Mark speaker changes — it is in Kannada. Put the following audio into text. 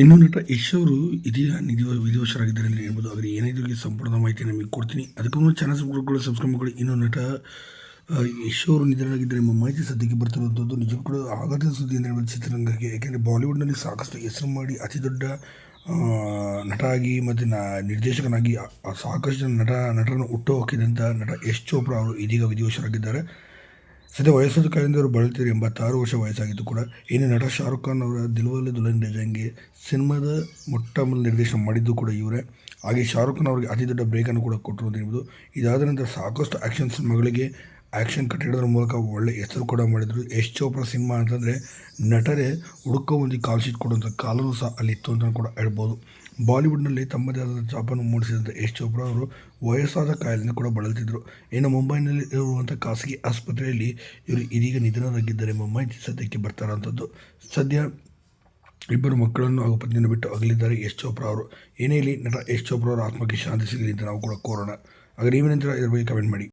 Speaker 1: ಇನ್ನು ನಟ ಯಶ್ ಅವರು ಇದೀಗ ನಿಧಿ ವಿಧಿವಶರಾಗಿದ್ದಾರೆ ಅಂತ ಹೇಳ್ಬೋದು. ಆದರೆ ಏನಾದರೂ ಸಂಪೂರ್ಣ ಮಾಹಿತಿ ನಿಮಗೆ ಕೊಡ್ತೀನಿ. ಅದಕ್ಕೂ ಮುಂಚೆ ಚಾನಲ್ ಸಬ್ಸ್ಕ್ರೈಬ್ಗಳು ಸಬ್ಸ್ಕ್ರೈಬ್ ಮಾಡಿ ಇನ್ನು ನಟ ಯಶ್ ಅವರು ನಿಧನರಾಗಿದ್ದಾರೆ ಎಂಬ ಮಾಹಿತಿ ಸದ್ಯಕ್ಕೆ ಬರ್ತಿರುವಂಥದ್ದು ನಿಜಕ್ಕೂ ಕೂಡ ಆಘಾತದ ಸುದ್ದಿ ಅಂತ ಹೇಳ್ಬೋದು ಚಿತ್ರರಂಗಕ್ಕೆ. ಯಾಕೆಂದರೆ ಬಾಲಿವುಡ್ನಲ್ಲಿ ಸಾಕಷ್ಟು ಹೆಸರು ಮಾಡಿ ಅತಿ ದೊಡ್ಡ ನಟ ಆಗಿ ಮತ್ತು ನ, ನಿರ್ದೇಶಕನಾಗಿ ಸಾಕಷ್ಟು ನಟ, ನಟರನ್ನು ಹುಟ್ಟು ಹಾಕಿದಂಥ ನಟ ಯಶ್ ಚೋಪ್ರಾ ಅವರು ಇದೀಗ ವಿಧಿವಶರಾಗಿದ್ದಾರೆ ಸದ್ಯ ವಯಸ್ಸಾದ ಅವರು ಬಳಲ್ತಿದ್ದಾರೆ ಎಂಬತ್ತಾರು ವರ್ಷ ವಯಸ್ಸಾಗಿದ್ದು ಕೂಡ. ಇನ್ನು ನಟ ಶಾರುಖ್ ಖಾನ್ ಅವರ ದಿಲ್ವಲ್ಲಿ ದುಲ್ಹನ್ ಡಿಸೈನ್ಗೆ ಸಿನಿಮಾದ ಮೊಟ್ಟ ಮೊದಲು ನಿರ್ದೇಶನ ಮಾಡಿದ್ದು ಕೂಡ ಇವರೇ. ಹಾಗೆ ಶಾರುಖ್ ಖಾನ್ ಅವರಿಗೆ ಅತಿ ದೊಡ್ಡ ಬ್ರೇಕನ್ನು ಕೂಡ ಕೊಟ್ಟರು ಅಂತ ಹೇಳ್ಬೋದು. ಇದಾದ ನಂತರ ಸಾಕಷ್ಟು ಆ್ಯಕ್ಷನ್ ಸಿನಿಮಾಗಳಿಗೆ ಆ್ಯಕ್ಷನ್ ಕಟ್ಟಿಡೋದ್ರ ಮೂಲಕ ಒಳ್ಳೆ ಹೆಸರು ಕೂಡ ಮಾಡಿದರು. ಯಶ್ ಚೋಪ್ರಾ ಸಿನಿಮಾ ಅಂತಂದರೆ ನಟರೇ ಹುಡುಕೋ ಒಂದು ಕಾಲ್ ಶೀಟ್ ಕೊಡುವಂಥ ಕಾಲರು ಸಹ ಅಲ್ಲಿತ್ತು ಅಂತ ಕೂಡ ಹೇಳ್ಬೋದು. ಬಾಲಿವುಡ್ನಲ್ಲಿ ತಮ್ಮದೇ ಆದ ಛಾಪನ್ನು ಮೂಡಿಸಿದಂಥ ಯಶ್ ಚೋಪ್ರಾ ಅವರು ವಯಸ್ಸಾದ ಕಾಯಿಲೆಯಿಂದ ಕೂಡ ಬಳಲ್ತಿದ್ದರು ಇನ್ನು ಮುಂಬೈನಲ್ಲಿ ಇರುವಂಥ ಖಾಸಗಿ ಆಸ್ಪತ್ರೆಯಲ್ಲಿ ಇವರು ಇದೀಗ ನಿಧನರಾಗಿದ್ದಾರೆ. ಎಂಬ ಮಾಹಿತಿ ಸದ್ಯಕ್ಕೆ ಬರ್ತಾರಂಥದ್ದು ಸದ್ಯ ಇಬ್ಬರು ಮಕ್ಕಳನ್ನು ಹಾಗೂ ಪತ್ನಿಯನ್ನು ಬಿಟ್ಟು ಅಗಲಿದ್ದಾರೆ ಯಶ್ ಚೋಪ್ರಾ ಅವರು. ಏನೇ ಇಲ್ಲಿ ನಟ ಯಶ್ ಚೋಪ್ರಾ ಅವರ ಆತ್ಮಕ್ಕೆ ಶಾಂತಿ ಸಿಗಲಿ ಅಂತ ನಾವು ಕೂಡ ಕೋರೋಣ. ಹಾಗೆ ನೀವೇನಂತರ ಇದ್ರ ಬಗ್ಗೆ ಕಮೆಂಟ್ ಮಾಡಿ.